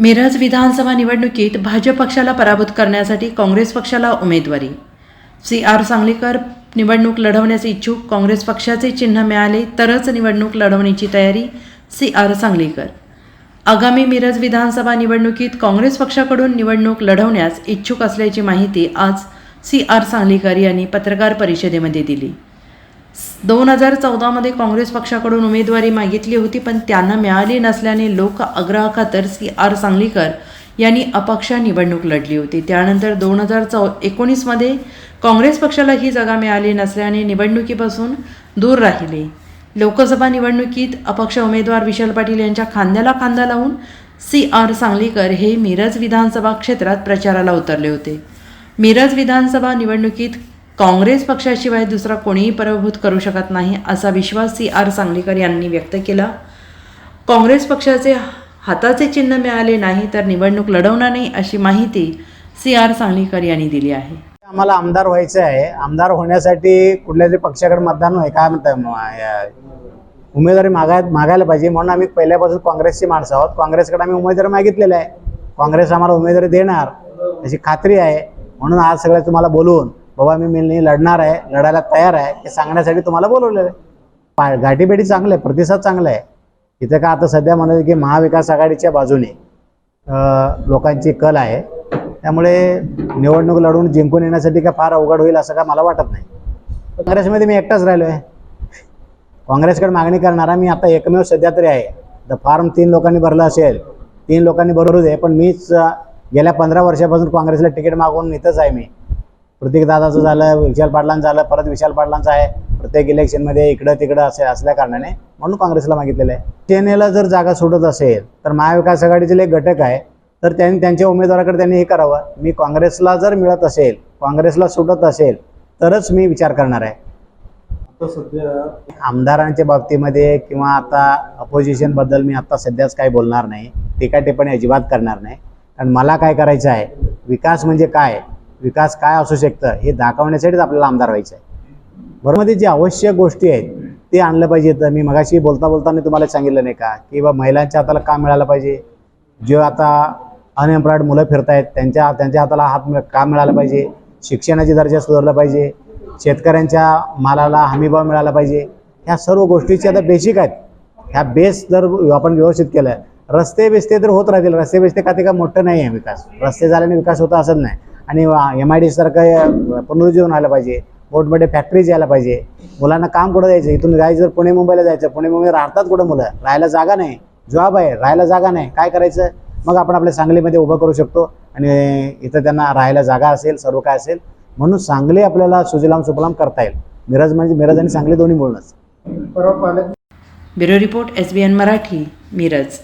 मिरज विधानसभा निवडणुकीत भाजप पक्षाला पराभूत करण्यासाठी काँग्रेस पक्षाला उमेदवारी. सी आर सांगलीकर निवडणूक लढवण्यास इच्छुक काँग्रेस पक्षाचे चिन्ह मिळाले तरच निवडणूक लढवण्याची तयारी सी आर सांगलीकर. आगामी मिरज विधानसभा निवडणुकीत काँग्रेस पक्षाकडून निवडणूक लढवण्यास इच्छुक असल्याची माहिती आज सी आर सांगलीकर यांनी पत्रकार परिषदेमध्ये दिली. दोन हजार चौदामध्ये काँग्रेस पक्षाकडून उमेदवारी मागितली होती पण त्यांना मिळाली नसल्याने लोक आग्रहखातर सी आर सांगलीकर यांनी अपक्ष निवडणूक लढली होती. त्यानंतर दोन हजार चौ एकोणीसमध्ये काँग्रेस पक्षाला ही जागा मिळाली नसल्याने निवडणुकीपासून दूर राहिले. लोकसभा निवडणुकीत अपक्ष उमेदवार विशाल पाटील यांच्या खांद्याला खांदा लावून सी आर सांगलीकर हे मिरज विधानसभा क्षेत्रात प्रचाराला उतरले होते. मिरज विधानसभा निवडणुकीत काँग्रेस पक्षाशिवाय दुसरा कोणीही पराभूत करू शकत नाही असा विश्वास सी आर सांगलीकर यांनी व्यक्त केला. काँग्रेस पक्षाचे हाताचे चिन्ह मिळाले नाही तर निवडणूक लढवणार नाही अशी माहिती सी आर सांगलीकर यांनी दिली आहे. आम्हाला आमदार व्हायचं आहे. आमदार होण्यासाठी कुठल्या तरी पक्षाकडे मतदान आहे काय म्हणतात या- उमेदवारी मागाय मागायला पाहिजे. म्हणून आम्ही पहिल्यापासून काँग्रेसची माणसं आहोत. काँग्रेसकडे आम्ही उमेदवारी मागितलेला आहे. काँग्रेस आम्हाला उमेदवारी देणार अशी खात्री आहे. म्हणून आज सगळं तुम्हाला बोलवून बाबा मी मिलनी लढणार आहे लढायला तयार आहे हे सांगण्यासाठी तुम्हाला बोलवलेलं आहे. पा गाठीपेठी चांगलं आहे प्रतिसाद चांगला आहे. इथं का आता सध्या म्हणत की महाविकास आघाडीच्या बाजूने लोकांची कल आहे. त्यामुळे निवडणूक लढवून जिंकून येण्यासाठी काय फार अवघड होईल असं काय मला वाटत नाही. काँग्रेसमध्ये मी एकटाच राहिलो आहे काँग्रेसकडे मागणी करणारा मी आता एकमेव सध्या तरी आहे. द फॉर्म तीन लोकांनी भरलं असेल तीन लोकांनी भरू दे पण मीच गेल्या पंधरा वर्षापासून काँग्रेसला तिकीट मागवून इथंच आहे मी. प्रत्येक दादाचं झालं विशाल पाटलांचं झालं परत विशाल पाटलांचं आहे. प्रत्येक इलेक्शनमध्ये इकडं तिकडं असे असल्या कारणाने म्हणून काँग्रेसला मागितलेलं आहे. सेनेला जर जागा सोडत असेल तर महाविकास आघाडीचे एक घटक आहे. तर त्यांनी त्यांच्या उमेदवाराकडे त्यांनी हे करावं. मी काँग्रेसला जर मिळत असेल काँग्रेसला सुटत असेल तरच मी विचार करणार आहे. आता सध्या आमदारांच्या बाबतीमध्ये किंवा आता अपोजिशनबद्दल मी आता सध्याच काही बोलणार नाही. टीका टिप्पणी अजिबात करणार नाही. कारण मला काय करायचं आहे? विकास म्हणजे काय? विकास काय असू शकतं हे दाखवण्यासाठीच आपल्याला आमदार व्हायचं आहे बरोबरमध्ये जी आवश्यक गोष्टी आहेत ते आणलं पाहिजे तर मी मगाशी बोलता बोलताना तुम्हाला सांगितलं नाही का की बा महिलांच्या हाताला काम मिळालं पाहिजे. जे आता अनएम्प्लॉईड मुलं फिरतायत त्यांच्या त्यांच्या हाताला हात का काम मिळालं पाहिजे. शिक्षणाची दर्जा सुधारला पाहिजे. शेतकऱ्यांच्या मालाला हमीभाव मिळाला पाहिजे. ह्या सर्व गोष्टीची आता बेसिक आहेत. ह्या बेस जर आपण व्यवस्थित केलं रस्ते बिस्ते तर होत राहतील. रस्ते बिस्ते का ते का मोठं नाही आहे विकास. रस्ते झाल्याने विकास होता असंच नाही. आणि एम आय डी सारखं पुनरुज्जीवन आलं पाहिजे. मोठमोठे फॅक्टरीज यायला पाहिजे. मुलांना काम कुठं जायचं इथून जायचं जर पुणे मुंबईला जायचं. पुणे मुंबई राहतात कुठं मुलं? राहायला जागा नाही. जॉब आहे राहायला जागा नाही. काय करायचं? मग आपण आपल्या सांगलीमध्ये उभं करू शकतो. आणि इथं त्यांना राहायला जागा असेल सर्व काय असेल. म्हणून सांगली आपल्याला सुजलाम सुफलाम करता येईल. मिरज म्हणजे मिरज आणि सांगली दोन्ही मिळूनच bureau report S B N Marathi Miraj.